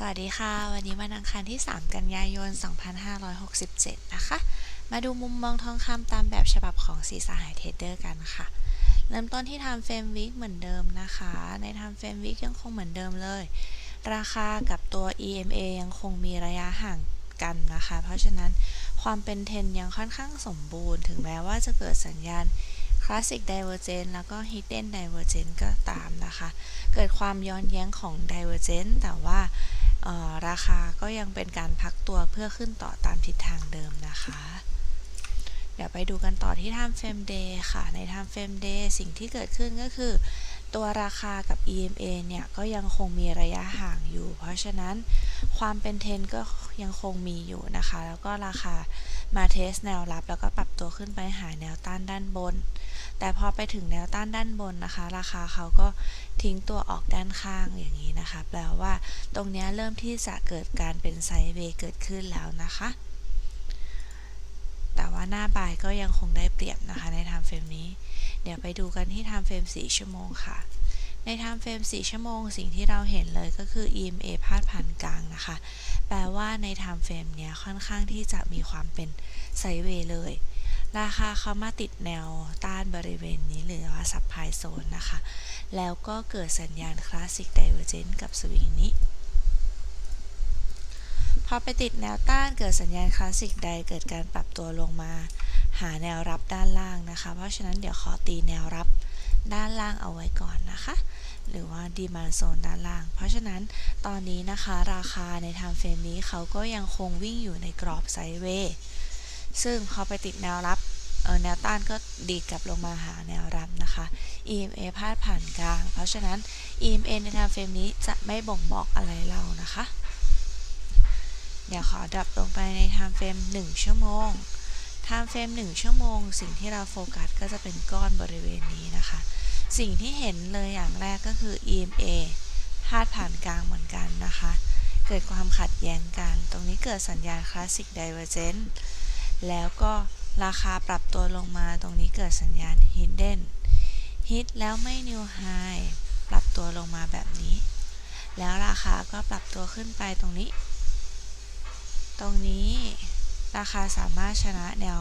สวัสดีค่ะ วันนี้วันอังคารที่ 3 กันยายน 2567 นะคะ มาดูมุมมองทองคำตามแบบฉบับของสีสหายเทรดเดอร์กันค่ะ เริ่มต้นที่ทำเฟรมวิกเหมือนเดิมนะคะ ในทำเฟรมวิกยังคงเหมือนเดิมเลย ราคากับตัว EMA ยังคงมีระยะห่างกันนะคะ เพราะฉะนั้นความเป็นเทนยังค่อนข้างสมบูรณ์ ถึงแม้ว่าจะเกิดสัญญาณ Classic Divergence แล้วก็ Hidden Divergence ก็ตามนะคะ เกิดความย้อนแย้งของ Divergence แต่ว่า ราคาก็ยังเป็นการพักตัวเพื่อขึ้นต่อตามทิศทางเดิมนะคะ เดี๋ยวไปดูกันต่อที่ Time Frame Day ค่ะ ใน Time Frame Day สิ่งที่เกิดขึ้นก็คือ ตัวราคากับ EMA เนี่ย ก็ยังคงมีระยะห่างอยู่ เพราะฉะนั้นความเป็นเทนก็ยังคงมีอยู่นะคะ แล้วก็ราคามาเทสแนวรับ แล้วก็ปรับตัวขึ้นไปหาแนวต้านด้านบน แต่พอไปถึงแนวต้านด้านบนนะคะ ราคาเขาก็ทิ้งตัวออกด้านข้างอย่างนี้นะคะ แปลว่าตรงนี้เริ่มที่จะเกิดการเป็นไซด์เวย์เกิดขึ้นแล้วนะคะ แต่ว่าหน้าบ่ายก็ยังคงได้เปรียบนะคะในไทม์เฟรมนี้ เดี๋ยวไปดูกันที่ไทม์เฟรม4ชั่วโมงค่ะในไทม์เฟรม4ชั่วโมง สิ่งที่เราเห็นเลยก็คือ EMA พาดผ่านกลางนะคะ แปลว่าในไทม์เฟรมเนี้ยค่อนข้างที่จะมีความเป็นไซด์เวย์เลย ราคาเขามาติดแนวต้านบริเวณนี้หรือว่าซับไพโซนนะคะ แล้วก็เกิดสัญญาณคลาสสิกไดเวอร์เจนกับสวิงนี้ พอไปติดแนวต้านเกิดสัญญาณคลาสสิกใดเกิดการปรับตัวลงมา หาแนวรับด้านล่างนะคะ เพราะฉะนั้นเดี๋ยวขอตีแนวรับด้านล่างเอาไว้ก่อนนะคะ หรือว่าดีมานโซนด้านล่าง เพราะฉะนั้นตอนนี้นะคะราคาในไทม์เฟรมนี้เขาก็ยังคงวิ่งอยู่ในกรอบไซด์เวย์ ซึ่งพอไปติดแนวรับแนวต้านก็ดีดกลับลงมาหาแนวรับนะคะ EMA พาดผ่านกลาง เพราะฉะนั้น EMA ในไทม์เฟรมนี้จะไม่บ่งบอกอะไรเรานะคะ เดี๋ยวขอดับลงไปใน time frame 1ชั่วโมง time frame 1ชั่วโมง สิ่งที่เราโฟกัสก็จะเป็นก้อนบริเวณนี้นะคะ สิ่งที่เห็นเลยอย่างแรกก็คือ EMA พาดผ่านกลางเหมือนกันนะคะ เกิดความขัดแย้งกัน ตรงนี้เกิดสัญญาณ Classic Divergence แล้วก็ราคาปรับตัวลงมาตรงนี้เกิดสัญญาณ Hidden Hit แล้วไม่ New High ปรับตัวลงมาแบบนี้ แล้วราคาก็ปรับตัวขึ้นไปตรงนี้ ตรงนี้ราคาสามารถชนะแนว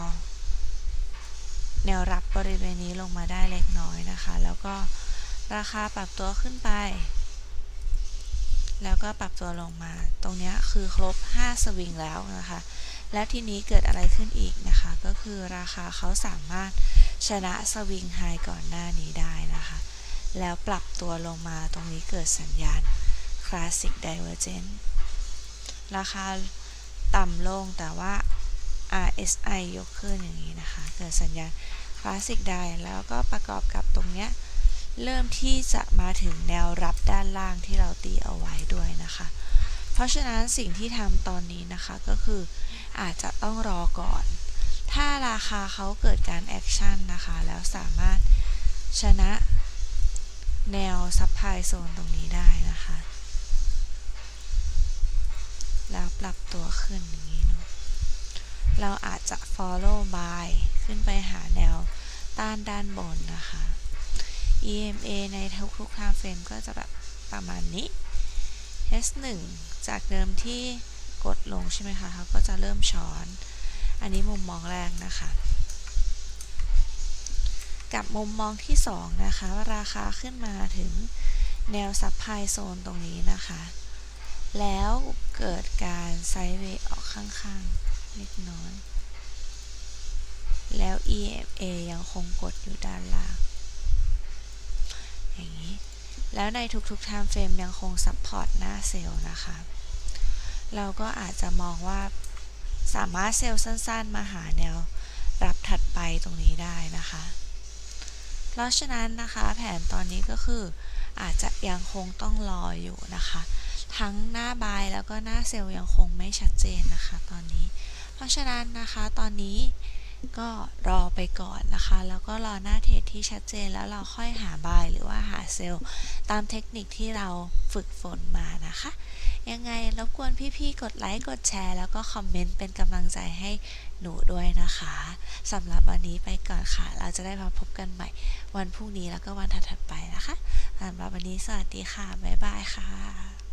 แนวรับบริเวณนี้ลงมาได้เล็กน้อยนะคะ แล้วก็ราคาปรับตัวขึ้นไป แล้วก็ปรับตัวลงมา ตรงนี้คือครบ 5 สวิงแล้วนะคะ และทีนี้เกิดอะไรขึ้นอีกนะคะ ก็คือราคาเขาสามารถชนะสวิงไฮก่อนหน้านี้ได้นะคะ แล้วปรับตัวลงมาตรงนี้เกิดสัญญาณ Classic Divergence ราคาต่ำลงแต่ว่า RSI ยกขึ้นอย่างนี้นะคะ เกิดสัญญาณคลาสสิกได้แล้วก็ประกอบกับตรงเนี้ย เริ่มที่จะมาถึงแนวรับด้านล่างที่เราตีเอาไว้ด้วยนะคะ เพราะฉะนั้นสิ่งที่ทำตอนนี้นะคะก็คืออาจจะต้องรอก่อน ถ้าราคาเขาเกิดการแอคชั่นนะคะ แล้วสามารถชนะแนวซับไพโซนตรงนี้ได้นะคะ แล้วปรับตัวขึ้นอย่างนี้เนาะ เราอาจจะ follow by ขึ้นไปหาแนวต้านด้านบนนะคะ EMA ในทุกๆ time frame ก็จะแบบประมาณนี้ H1 จากเดิมที่กดลงใช่ไหมคะเขาก็จะเริ่มช้อน อันนี้มุมมองแรกนะคะ กับมุมมองที่ 2 นะคะราคาขึ้นมาถึงแนวซับไพโซนตรงนี้นะคะ แล้วเกิดการไซด์เวย์ออกข้างๆเล็กน้อย แล้ว EMA ยังคงกดอยู่ด้านล่าง อย่างนี้ แล้วในทุกๆ time frame ยังคงซัพพอร์ตหน้าเซลล์นะคะ เราก็อาจจะมองว่าสามารถเซลล์สั้นๆ มาหาแนวรับถัดไปตรงนี้ได้นะคะ เพราะฉะนั้นนะคะแผนตอนนี้ก็คืออาจจะยังคงต้องรออยู่นะคะ ทั้งหน้าบายแล้วก็หน้าเซลล์ยังคงไม่ชัดเจนนะคะ ตอนนี้ เพราะฉะนั้นนะคะตอนนี้ ก็รอไปก่อนนะคะ แล้วก็รอหน้าเทรดที่ชัดเจนแล้วเราค่อยหาบายหรือว่าหาเซลล์ตามเทคนิคที่เราฝึกฝนมานะคะ ยังไงรบกวนพี่ๆ กดไลค์ กดแชร์ แล้วก็คอมเมนต์เป็นกำลังใจให้หนูด้วยนะคะสำหรับวันนี้ไปก่อนค่ะ เราจะได้มาพบกันใหม่วันพรุ่งนี้แล้วก็วันถัดๆไปนะคะสำหรับวันนี้สวัสดีค่ะ บ๊ายบายค่ะ